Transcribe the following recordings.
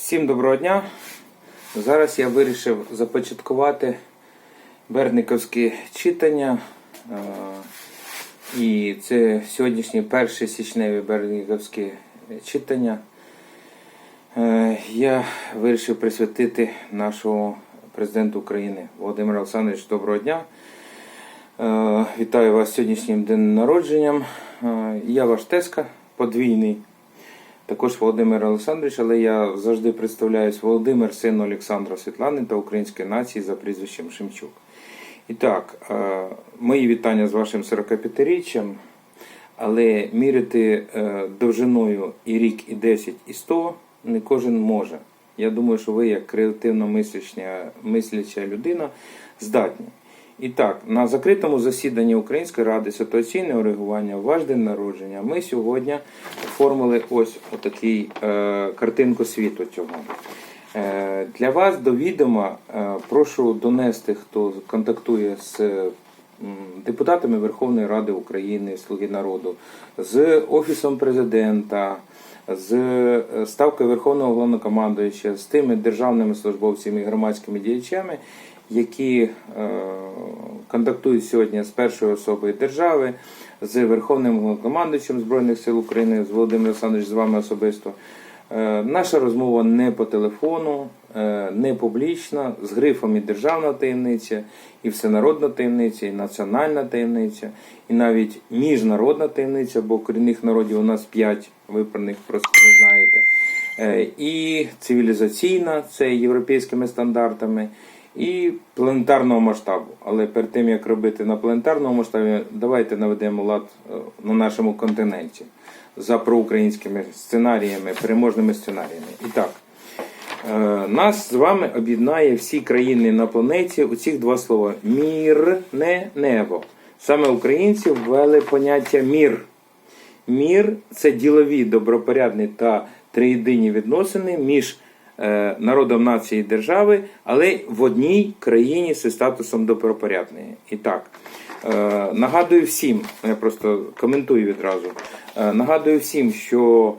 Всім доброго дня. Зараз я вирішив започаткувати берниковські читання. І це сьогоднішні перші січневі берниковські читання. Е, Я вирішив присвятити нашому президенту України Володимиру Олександровичу доброго дня. Е, Вітаю вас сьогоднішнім днем народженням. Е, Я ваш Теска подвійний. Також Володимир Олександрович, але я завжди представляюсь Володимир, син Олександра Світлани та української нації за прізвищем Шемчук. І так, е, мої вітання з вашим 45-річчям, але міряти е, довжиною і рік, і 10, і 100 не кожен може. Я думаю, що ви, як креативно мисляча людина, здатні. І так, на закритому засіданні Української ради ситуаційного реагування ваш день народження ми сьогодні оформили ось отакий е, картинку світу цього. Е, для вас до відома е, прошу донести, хто контактує з м, депутатами Верховної Ради України, Слуги народу, з Офісом президента, з е, ставкою Верховного головнокомандуюча, з тими державними службовцями і громадськими діячами, які е, контактують сьогодні з першою особою держави, з Верховним головнокомандуючим Збройних сил України, з Володимиром Олександровичем, з вами особисто. Е, Наша розмова не по телефону, е, не публічна, з грифом і державна таємниця, і всенародна таємниця, і національна таємниця, і навіть міжнародна таємниця, бо корінних народів у нас п'ять, ви просто не знаєте. І цивілізаційна, це європейськими стандартами, і планетарного масштабу. Але перед тим як робити на планетарному масштабі, давайте наведемо лад е, на нашому континенті за проукраїнськими сценаріями, переможними сценаріями. І так, е, нас з вами об'єднає всі країни на планеті у цих два слова: мірне небо. Саме українці ввели поняття мір. Мір це ділові, добропорядні та триєдині відносини між народом нації держави, але в одній країні зі статусом добропорядної. І так, е, нагадую всім, я просто коментую відразу. Е, нагадую всім, що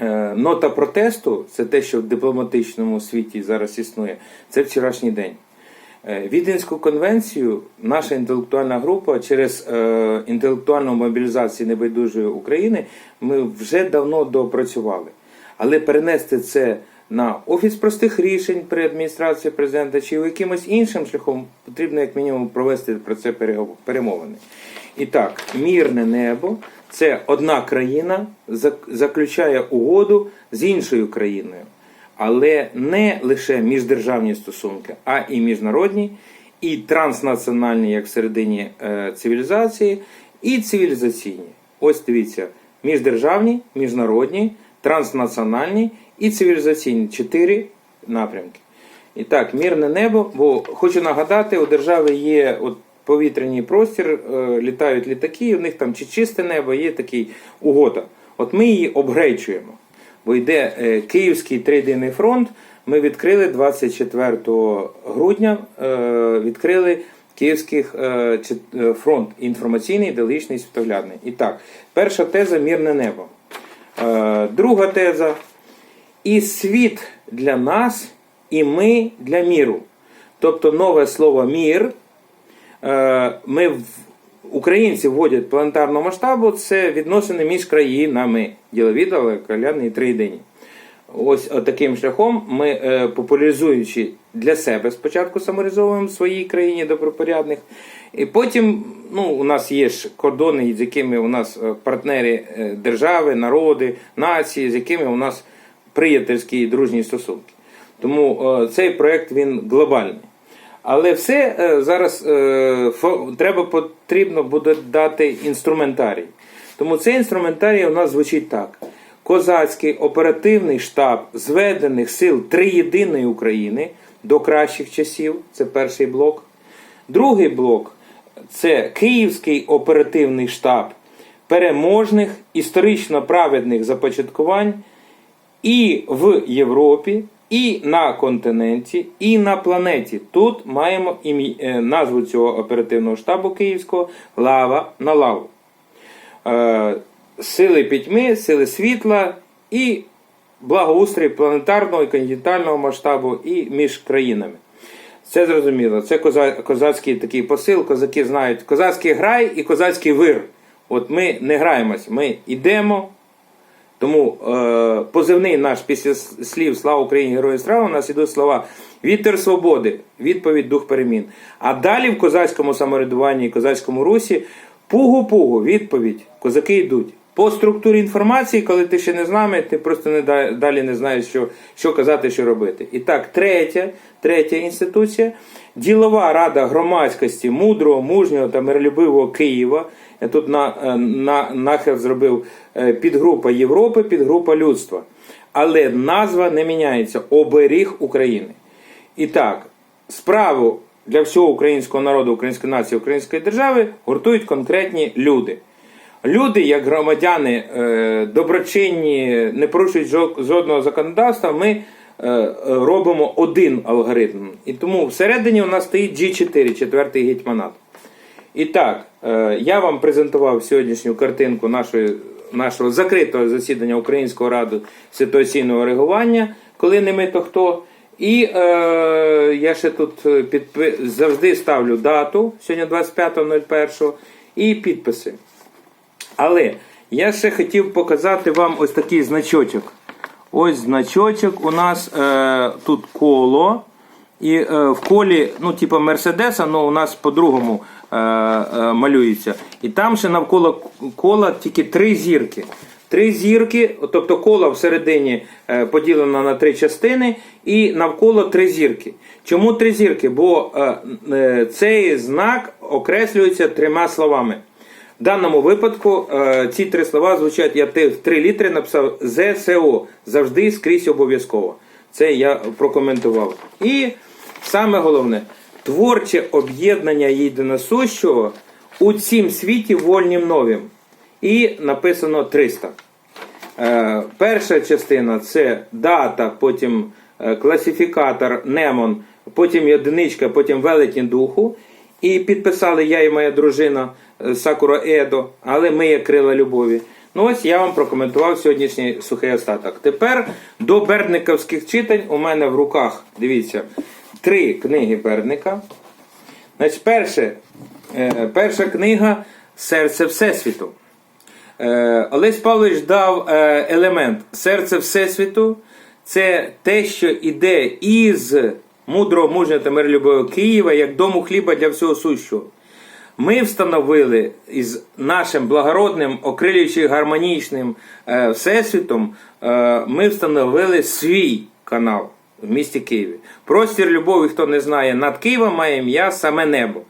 е, нота протесту це те, що в дипломатичному світі зараз існує, це вчорашній день. Е, Віденську конвенцію наша інтелектуальна група через е, інтелектуальну мобілізацію небайдужої України ми вже давно допрацювали. Але перенести це на офіс простих рішень при адміністрації президента чи якимось іншим шляхом потрібно як мінімум провести про це перемовини. І так, мірне небо це одна країна заключає угоду з іншою країною але не лише міждержавні стосунки, а і міжнародні, і транснаціональні, як всередині е, цивілізації, і цивілізаційні. Ось дивіться: міждержавні, міжнародні, транснаціональні і цивілізаційні чотири напрямки. І так, мірне небо, бо хочу нагадати, у держави є от повітряний простір, е, літають літаки, у них там чи чисте небо, є такий угода. От ми її обгречуємо бо йде е, Київський триденний фронт. Ми відкрили 24 грудня. е, Відкрили Київський фронт інформаційний, ідеологічний, світоглядний. І так, перша теза мірне небо. Друга теза. І світ для нас, і ми для міру. Тобто нове слово мір. е, Ми Українці вводять планетарного масштабу це відносини між країнами ділові, далекоглядні і триєдині. Ось таким шляхом ми, е, популяризуючи для себе спочатку саморизовуємо в своїй країні добропорядних, і потім ну, у нас є ж кордони, з якими у нас е, партнери держави, народи, нації, з якими у нас приятельські і дружні стосунки. Тому е, цей проект він глобальний. Але все е, зараз е, треба потрібно буде дати інструментарій. Тому цей інструментарій у нас звучить так: Козацький оперативний штаб зведених сил триєдиної України до кращих часів. Це перший блок. Другий блок це Київський оперативний штаб переможних історично праведних започаткувань і в Європі, і на континенті, і на планеті. Тут маємо е, назву цього оперативного штабу Київського Лава на лаву. Е, Сили пітьми, сили світла і благоустрій планетарного і континентального масштабу і між країнами. Це зрозуміло. Це коза, козацький такий посил, козаки знають козацький грай і козацький вир. От ми не граємось, ми йдемо. Тому е, позивний наш після слів Слава Україні, Герої Слава у нас ідуть слова Вітер свободи, відповідь дух перемін. А далі в козацькому самоврядуванні і козацькому русі пугу-пугу, відповідь. Козаки йдуть. По структурі інформації, коли ти ще не з нами, ти просто не да- далі не знаєш, що, що казати, що робити. І так, третя, третя інституція ділова рада громадськості мудрого, мужнього та миролюбивого Києва. Я тут на, е, на, нахил зробив е, підгрупа Європи, підгрупа людства. Але назва не міняється оберіг України. І так, справу для всього українського народу, української нації, української держави гуртують конкретні люди. Люди, як громадяни е, доброчинні, не порушують жодного законодавства, ми е, е, робимо один алгоритм. І тому всередині у нас стоїть G4, четвертий гетьманат. І так, е, я вам презентував сьогоднішню картинку нашої, нашого закритого засідання Українського ради ситуаційного реагування, коли не ми, то хто. І е, я ще тут е, підпи... завжди ставлю дату, сьогодні 25.01, і підписи. Але я ще хотів показати вам ось такий значочок. Ось значочок у нас е, тут коло. І е, в колі, ну, типу Мерседеса, але у нас по-другому е, е, малюється. І там ще навколо кола тільки три зірки. Три зірки, тобто коло всередині е, поділено на три частини, і навколо три зірки. Чому три зірки? Бо е, е, цей знак окреслюється трьома словами. В даному випадку е, ці три слова звучать, я в три літери написав ЗСО. Завжди скрізь обов'язково. Це я прокоментував. І саме головне творче об'єднання єдиносущого у цім світі вольнім новім. І написано 300. Е, перша частина це дата, потім е, класифікатор Немон, потім одиничка, потім велетні духу. І підписали я і моя дружина е, Сакура Едо, але ми є крила любові. Ну ось я вам прокоментував сьогоднішній сухий остаток. Тепер до бердниковських читань у мене в руках, дивіться, три книги Бердника. Значить, перше, е, перша книга Серце Всесвіту. Е, Олесь Павлович дав е, елемент серце Всесвіту. Це те, що іде із мудрого, мужнього та миролюбивого Києва як дому хліба для всього сущого. Ми встановили із нашим благородним, окрилюючи гармонічним всесвітом, ми встановили свій канал в місті Києві. Простір любові, хто не знає, над Києвом має ім'я саме небо.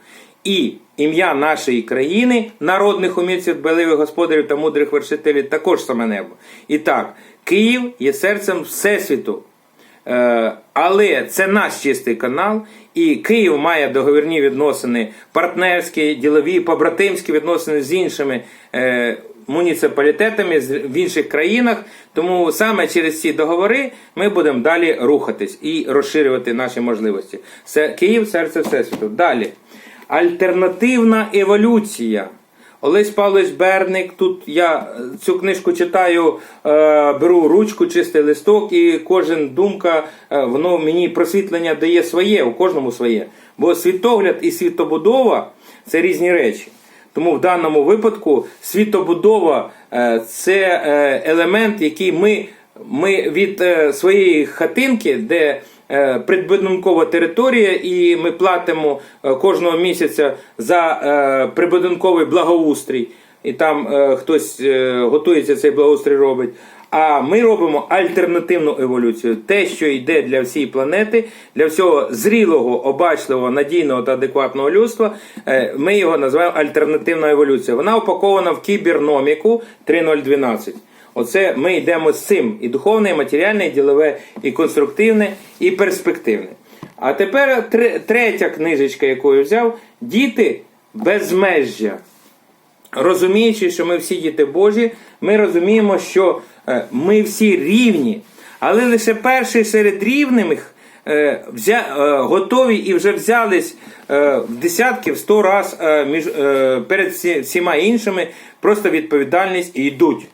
І ім'я нашої країни, народних умільців, дбайливих господарів та мудрих вершителів, також саме небо. І так, Київ є серцем Всесвіту. Е, Але це наш чистий канал, і Київ має договірні відносини, партнерські, ділові, побратимські відносини з іншими е, муніципалітетами в інших країнах. Тому саме через ці договори ми будемо далі рухатись і розширювати наші можливості. Це Київ серце Всесвіту. Далі. Альтернативна еволюція. Олесь Павлович Берник. Тут я е, цю книжку читаю, е, беру ручку, чистий листок, і кожен думка, е, воно мені просвітлення дає своє, у кожному своє. Бо світогляд і світобудова це різні речі. Тому в даному випадку світобудова е, це е, елемент, який ми, ми від е, своєї хатинки, де прибудинкова територія, і ми платимо кожного місяця за прибудинковий благоустрій, і там хтось готується цей благоустрій робить. А ми робимо альтернативну еволюцію. Те, що йде для всієї планети, для всього зрілого, обачливого, надійного та адекватного людства, е, ми його називаємо альтернативна еволюція. Вона упакована в кіберноміку 3012. Оце ми йдемо з цим: і духовне, і матеріальне, і ділове, і конструктивне, і перспективне. А тепер третя книжечка, яку я взяв: Діти безмежжя. Розуміючи, що ми всі діти Божі, ми розуміємо, що ми всі рівні, але лише перший серед рівних е, е, готові і вже взялись е, в десятки, в сто раз е, між, е, перед всіма іншими просто відповідальність і йдуть.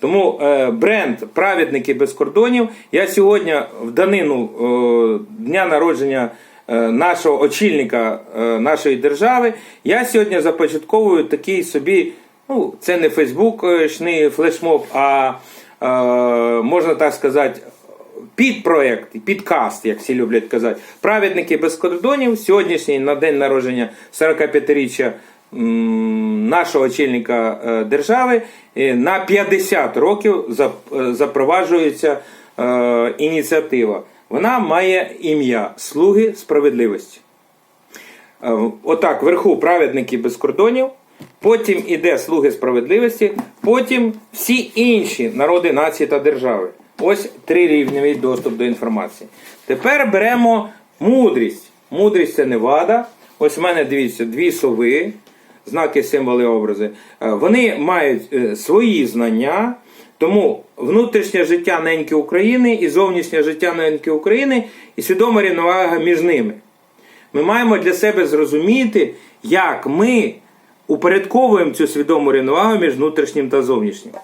Тому е, бренд Праведники без кордонів. Я сьогодні в данину е, дня народження е, нашого очільника е, нашої держави. Я сьогодні започатковую такий собі. Ну, це не фейсбучний флешмоб, а е, можна так сказати, підпроект, підкаст, як всі люблять казати. Праведники без кордонів. Сьогоднішній на день народження 45-річчя нашого очільника е, держави е, на 50 років е, запроваджується е, ініціатива. Вона має ім'я Слуги справедливості. Е, Отак, вверху праведники без кордонів, потім іде слуги справедливості, потім всі інші народи, нації та держави. Ось трирівневий доступ до інформації. Тепер беремо мудрість. Мудрість це не вада. Ось в мене дивіться, дві сови, знаки, символи, образи. Е, Вони мають е, свої знання. Тому внутрішнє життя неньки України і зовнішнє життя неньки України і свідома рівновага між ними. Ми маємо для себе зрозуміти, як ми упорядковуємо цю свідому рівновагу між внутрішнім та зовнішнім.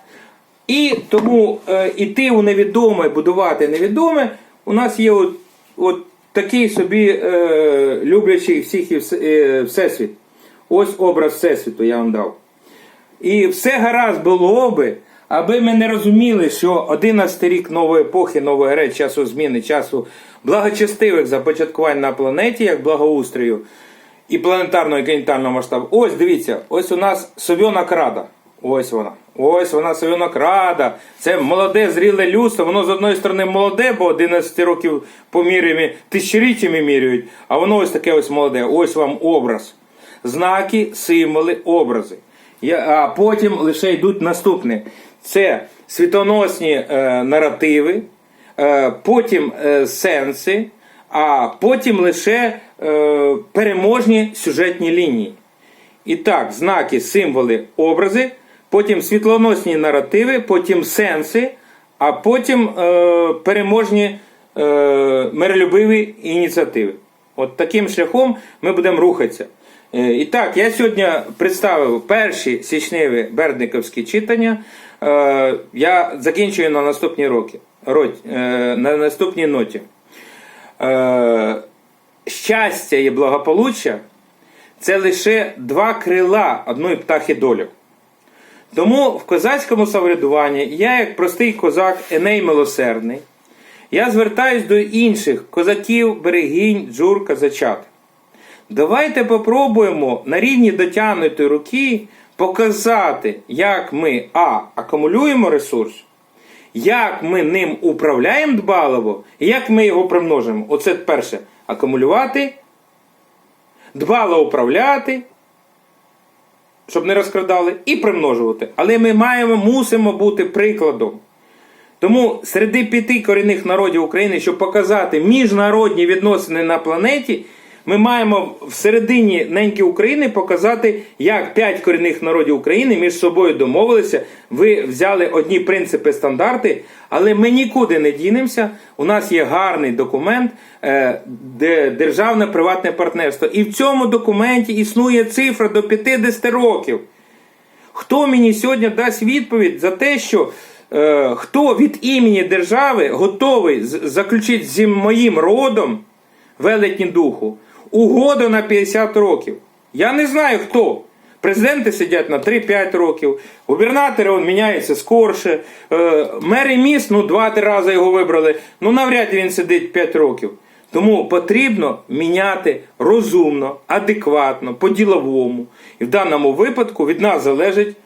І тому е, іти у невідоме, будувати невідоме, у нас є от, от такий собі е, люблячий всіх і все, е, всесвіт. Ось образ Всесвіту я вам дав. І все гаразд було би, аби ми не розуміли, що 11 рік нової епохи, нової ери, часу зміни, часу благочестивих започаткувань на планеті, як благоустрою і планетарного і континентального масштабу. Ось дивіться, ось у нас совьона крада. Ось вона. Ось вона совьона крада. Це молоде, зріле людство. Воно з одної сторони молоде, бо 11 років помірями, тисячоліттями міряють, а воно ось таке ось молоде. Ось вам образ. Знаки, символи, образи. А потім лише йдуть наступне: це світоносні е, наративи, е, потім е, сенси, а потім лише е, переможні сюжетні лінії. І так, знаки, символи, образи, потім світлоносні наративи, потім сенси, а потім е, переможні е, миролюбиві ініціативи. От таким шляхом ми будемо рухатися. Е, І так, я сьогодні представив перші січневі бердниковські читання. Е, Я закінчую на наступні роки, ро- е, на наступній ноті. Е, Щастя і благополуччя це лише два крила одної птахи долі. Тому в козацькому самоврядуванні я, як простий козак Еней Милосердний, я звертаюсь до інших козаків, берегінь, джур, казачат. Давайте попробуємо на рівні дотягнутої руки показати, як ми а. акумулюємо ресурс, як ми ним управляємо дбалово, і як ми його примножимо. Оце перше. Акумулювати, дбало управляти, щоб не розкрадали, і примножувати. Але ми маємо, мусимо бути прикладом. Тому серед п'яти корінних народів України, щоб показати міжнародні відносини на планеті, ми маємо всередині неньки України показати, як п'ять корінних народів України між собою домовилися. Ви взяли одні принципи, стандарти, але ми нікуди не дінемося. У нас є гарний документ, е, де державне приватне партнерство. І в цьому документі існує цифра до 50 років. Хто мені сьогодні дасть відповідь за те, що е, хто від імені держави готовий заключити зі моїм родом велетні духу угоду на 50 років? Я не знаю хто. Президенти сидять на 3-5 років, губернатори он, міняються скорше, е, мери міст ну 2-3 рази його вибрали, ну навряд він сидить 5 років. Тому потрібно міняти розумно, адекватно, по-діловому. І в даному випадку від нас залежить,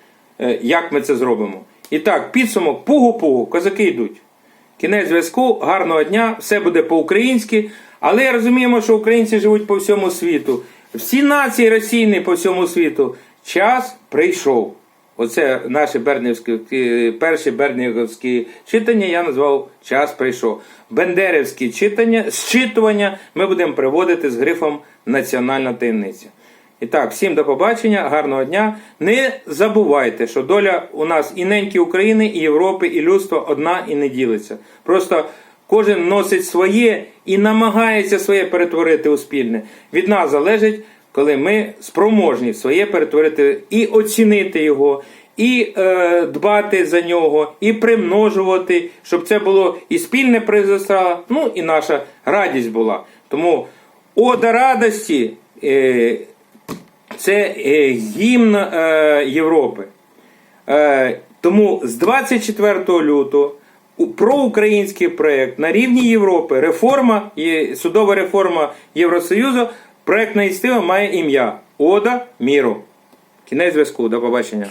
е, як ми це зробимо. І так, підсумок пугу-пугу, козаки йдуть. Кінець зв'язку, гарного дня, все буде по-українськи. Але розуміємо, що українці живуть по всьому світу. Всі нації російні по всьому світу. Час прийшов. Оце наші бернівські, е, перші бернівські читання я назвав Час прийшов. Бендерівські читання, зчитування ми будемо приводити з грифом Національна таємниця. І так, всім до побачення, гарного дня. Не забувайте, що доля у нас і неньки України, і Європи, і людства одна і не ділиться. Просто кожен носить своє і намагається своє перетворити у спільне. Від нас залежить, коли ми спроможні своє перетворити і оцінити його, і е, дбати за нього, і примножувати, щоб це було і спільне производство, ну і наша радість була. Тому ода радості е, це е, гімн е, Європи. Е, тому з 24 лютого проукраїнський проєкт на рівні Європи, реформа, судова реформа Євросоюзу, проєктна ініціатива має ім'я Ода міру. Кінець зв'язку. До побачення.